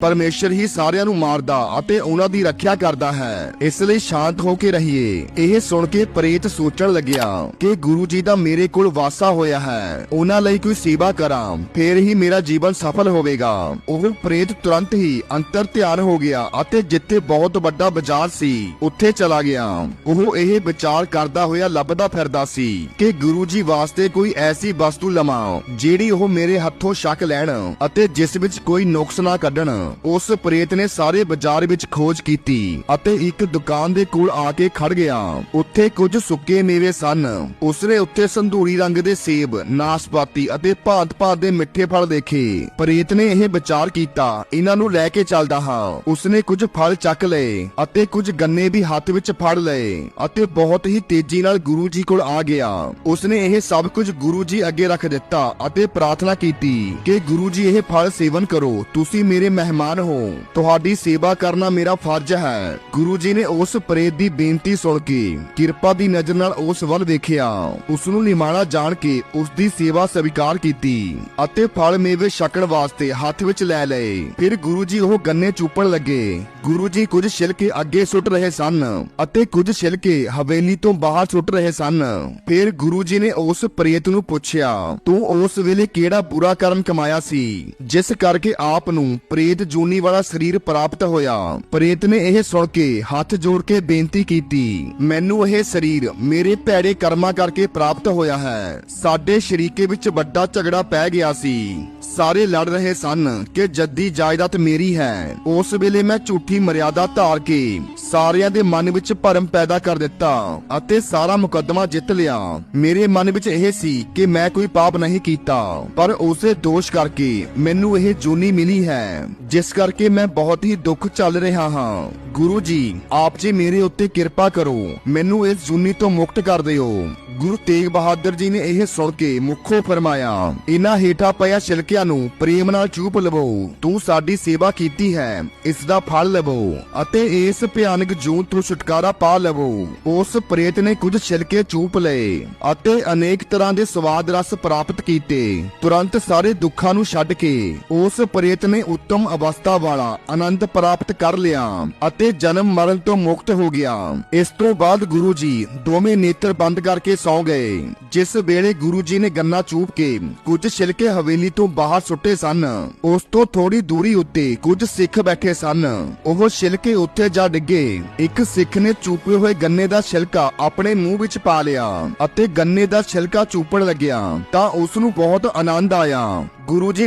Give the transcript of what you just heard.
ਪਰਮੇਸ਼ਰ ਹੀ ਸਾਰਿਆਂ ਨੂੰ ਮਾਰਦਾ ਅਤੇ ਉਹਨਾਂ ਦੀ ਰੱਖਿਆ ਕਰਦਾ ਹੈ। ਇਸ ਲਈ ਸ਼ਾਂਤ ਹੋ ਕੇ ਰਹੀਏ। ਇਹ ਸੁਣ ਕੇ ਪ੍ਰੇਤ ਸੋਚਣ ਲੱਗਿਆ ਕਿ ਗੁਰੂ ਜੀ ਦਾ ਮੇਰੇ ਕੋਲ ਵਾਸਾ ਹੋਇਆ ਹੈ। ਉਹਨਾਂ ਲਈ ਕੋਈ ਸੇਵਾ ਕਰਾਂ, ਫੇਰ ਹੀ ਮੇਰਾ ਜੀਵਨ ਸਫਲ ਹੋਵੇਗਾ। ਉਹ ਪ੍ਰੇਤ ਤੁਰੰਤ ਹੀ ਅੰਤਰ ਧਿਆਨ ਹੋ ਗਿਆ ਅਤੇ ਜਿੱਥੇ ਬਹੁਤ ਵੱਡਾ ਬਾਜ਼ਾਰ ਸੀ, ਉੱਥੇ ਚਲਾ ਗਿਆ। ਉਹ ਇਹ ਵਿਚਾਰ ਕਰਦਾ ਹੋਇਆ ਲੱਭਦਾ ਫਿਰਦਾ ਸੀ ਕਿ ਗੁਰੂ ਜੀ ਵਾਸਤੇ ਕੋਈ ਐਸੀ ਵਸਤੂ ਲਵਾਂ, ਜਿਹੜੀ ਉਹ ਮੇਰੇ ਹੱਥੋਂ ਸ਼ੱਕ ਲੈਣ ਅਤੇ ਜਿਸ ਵਿੱਚ ਕੋਈ ਨੁਕਸ ਨਾ ਕੱਢਣ। ਉਸ ਪ੍ਰੇਤ ਨੇ ਸਾਰੇ ਬਾਜ਼ਾਰ ਵਿੱਚ ਖੋਜ ਕੀਤੀ ਅਤੇ ਇੱਕ ਦੁਕਾਨ ਦੇ ਕੋਲ ਆ ਕੇ ਖੜ ਗਿਆ। ਉੱਥੇ ਕੁਝ ਸੁੱਕੇ ਮੇਵੇ ਸਨ। ਉਸਨੇ ਉੱਥੇ ਸੰਧੂਰੀ ਰੰਗ ਦੇ ਸੇਬ, ਨਾਸਪਾਤੀ ਅਤੇ ਭਾਂਤ-ਭਾਂਤ ਦੇ ਮਿੱਠੇ ਫਲ ਦੇਖੇ। ਪ੍ਰੇਤ ਨੇ ਇਹ ਵਿਚਾਰ ਕੀਤਾ, ਇਹਨਾਂ ਨੂੰ ਲੈ ਕੇ ਚੱਲਦਾ ਹਾਂ। ਉਸਨੇ ਕੁਝ ਫਲ ਚੱਕ ਲਏ ਅਤੇ ਕੁਝ ਗੰਨੇ ਵੀ ਹੱਥ ਵਿੱਚ ਫੜ ਲਏ ਅਤੇ ਬਹੁਤ ਹੀ ਤੇਜ਼ੀ ਨਾਲ ਗੁਰੂ ਜੀ ਕੋਲ ਆ ਗਿਆ। ਉਸਨੇ ਇਹ ਸਭ ਕੁਝ ਗੁਰੂ ਜੀ ਅੱਗੇ ਰੱਖ ਦਿੱਤਾ ਅਤੇ ਪ੍ਰਾਰਥਨਾ ਕੀਤੀ ਕਿ ਗੁਰੂ ਜੀ ਇਹ ਫਲ ਸੇਵਨ ਕਰੋ। ਤੁਸੀਂ ਮੇਰੇ ਮਹਿਮਾਨ ਹੋ। ਤੁਹਾਡੀ ਸੇਵਾ ਕਰਨਾ ਮੇਰਾ ਫਰਜ਼ ਹੈ। ਗੁਰੂ ਜੀ ਨੇ ਉਸ ਪ੍ਰੇਤ ਦੀ ਬੇਨਤੀ ਸੁਣ ਕੇ ਕਿਰਪਾ ਦੀ ਨਜ਼ਰ ਨਾਲ ਉਸ ਵੱਲ ਵੇਖਿਆ। ਉਸ ਨੂੰ ਨਿਮਾਣਾ ਜਾਣ ਕੇ ਉਸ ਦੀ ਸੇਵਾ ਸਵੀਕਾਰ ਕੀਤੀ ਅਤੇ ਫਲ ਮੇਵੇ ਛਕਣ ਵਾਸਤੇ ਹੱਥ ਵਿੱਚ ਲੈ ਲਏ। ਫਿਰ ਗੁਰੂ ਜੀ ਉਹ ਗੰਨੇ ਚੂਪਣ ਲੱਗੇ। ਗੁਰੂ ਜੀ ਕੁਝ ਛਿਲਕੇ ਅੱਗੇ ਸੁੱਟ ਰਹੇ ਸਨ ਅਤੇ ਕੁਝ ਛਿਲਕੇ ਹਵੇਲੀ ਤੋਂ ਬਾਹਰ ਸੁੱਟ ਰਹੇ ਸਨ। ਫਿਰ ਗੁਰੂ ਜੀ ਨੇ ਉਸ ਪ੍ਰੇਤ ਨੂੰ ਪੁੱਛਿਆ, ਤੂੰ ਉਸ ਵੇਲੇ ਕਿਹੜਾ ਬੁਰਾ ਕਰਮ ਕਮਾਇਆ ਸੀ, ਜਿਸ ਕਰਕੇ ਆਪ ਨੂੰ ਪ੍ਰੇਤ ਜੂਨੀ ਵਾਲਾ ਸਰੀਰ ਪ੍ਰਾਪਤ ਹੋਇਆ। ਪ੍ਰੇਤ ਨੇ ਇਹ ਸੁਣ ਕੇ ਹੱਥ ਜੋੜ ਕੇ ਬੇਨਤੀ ਕੀਤੀ, ਮੈਨੂੰ ਇਹ ਸਰੀਰ ਮੇਰੇ ਭੈੜੇ ਕਰਮਾਂ ਕਰਕੇ ਪ੍ਰਾਪਤ ਹੋਇਆ ਹੈ। ਸਾਡੇ ਸ਼ਰੀਕੇ ਵਿੱਚ ਵੱਡਾ ਝਗੜਾ ਪੈ ਗਿਆ ਸੀ। ਸਾਰੇ ਲੜ ਰਹੇ ਸਨ ਕਿ ਜੱਦੀ ਜਾਇਦਾਦ ਮੇਰੀ ਹੈ। ਉਸ ਵੇਲੇ ਮੈਂ ਝੂਠੀ ਮਰਿਆਦਾ ਧਾਰ ਕੇ ਸਾਰਿਆਂ ਦੇ ਮਨ ਵਿੱਚ ਭਰਮ ਪੈਦਾ ਕਰ ਦਿੱਤਾ ਅਤੇ ਸਾਰਾ ਮੁਕੱਦਮਾ ਜਿੱਤ ਲਿਆ। ਮੇਰੇ ਮਨ ਵਿੱਚ ਇਹ ਸੀ ਕਿ ਮੈਂ ਕੋਈ ਪਾਪ ਨਹੀਂ ਕੀਤਾ, ਪਰ ਉਸੇ ਦੋਸ਼ ਕਰਕੇ ਮੈਨੂੰ ਇਹ ਜੂਨੀ ਮਿਲੀ ਹੈ ਜਿਸ ਕਰਕੇ ਮੈਂ ਬਹੁਤ ਹੀ ਦੁੱਖ ਚੱਲ ਰਿਹਾ ਹਾਂ। ਗੁਰੂ ਜੀ, ਆਪ ਜੀ ਮੇਰੇ ਉੱਤੇ ਕਿਰਪਾ ਕਰੋ। ਮੈਨੂੰ ਇਸ ਜੂਨੀ ਤੋਂ ਮੁਕਤ ਕਰ ਦਿਓ। ਗੁਰੂ ਤੇਗ ਬਹਾਦਰ ਜੀ ਨੇ ਇਹ ਸੁਣ ਕੇ ਮੁੱਖੋਂ ਫਰਮਾਇਆ ਇਹਨਾਂ ਹੇਠਾਂ ਪਿਆ ਛਿਲਕਿਆਂ ਨੂੰ ਪ੍ਰੇਮ ਨਾਲ ਚੂਪ ਲਵੋ। ਤੂੰ ਸਾਡੀ ਸੇਵਾ ਕੀਤੀ ਹੈ, ਇਸ ਦਾ ਫਲ ਲਵੋ ਅਤੇ ਇਸ ਭਿਆਨਕ ਜੂਨ ਤੋਂ ਛੁਟਕਾਰਾ ਪਾ ਲਵੋ। ਉਸ ਪ੍ਰੇਤ ਨੇ ਕੁਝ ਛਿਲਕੇ ਚੂਪ ਲਏ ਅਤੇ ਅਨੇਕ ਤਰ੍ਹਾਂ ਦੇ ਸਵਾਦ ਰਸ ਪ੍ਰਾਪਤ ਕੀਤੇ। ਤੁਰੰਤ ਸਾਰੇ ਦੁੱਖਾਂ ਨੂੰ ਛੱਡ ਕੇ ਉਸ ਪ੍ਰੇਤ ਨੇ ਉੱਤਮ ਅਵਸਥਾ ਵਾਲਾ ਆਨੰਦ ਪ੍ਰਾਪਤ ਕਰ ਲਿਆ ਅਤੇ ਜਨਮ ਮਰਨ ਤੋਂ ਮੁਕਤ ਹੋ ਗਿਆ। ਇਸ ਤੋਂ ਬਾਅਦ ਗੁਰੂ ਜੀ ਦੋਵੇਂ ਨੇਤਰ ਬੰਦ ਕਰਕੇ ਸੌ ਗਏ। ਜਿਸ ਵੇਲੇ ਗੁਰੂ ਜੀ ਨੇ ਗੰਨਾ ਚੂਪ ਕੇ ਕੁਝ ਛਿਲਕੇ ਹਵੇਲੀ ਤੋਂ ਬਾਹਰ ਸੁੱਟੇ ਸਨ, ਉਸ ਤੋਂ ਥੋੜੀ ਦੂਰੀ ਉੱਤੇ ਕੁਝ ਸਿੱਖ ਬੈਠੇ ਸਨ। ਉਹ ਛਿਲਕੇ ਉੱਥੇ ਜਾ ਡਿੱਗੇ। ਇੱਕ ਸਿੱਖ ਨੇ ਚੂਪੇ ਹੋਏ ਗੰਨੇ ਦਾ ਛਿਲਕਾ ਆਪਣੇ ਮੂੰਹ ਵਿੱਚ ਪਾ ਲਿਆ ਅਤੇ ਗੰਨੇ ਦਾ ਛਿਲਕਾ ਚੂਪਣ ਲੱਗਿਆ ਤਾਂ ਉਸ ਨੂੰ ਬਹੁਤ ਆਨੰਦ ਆਇਆ। ਗੁਰੂ ਜੀ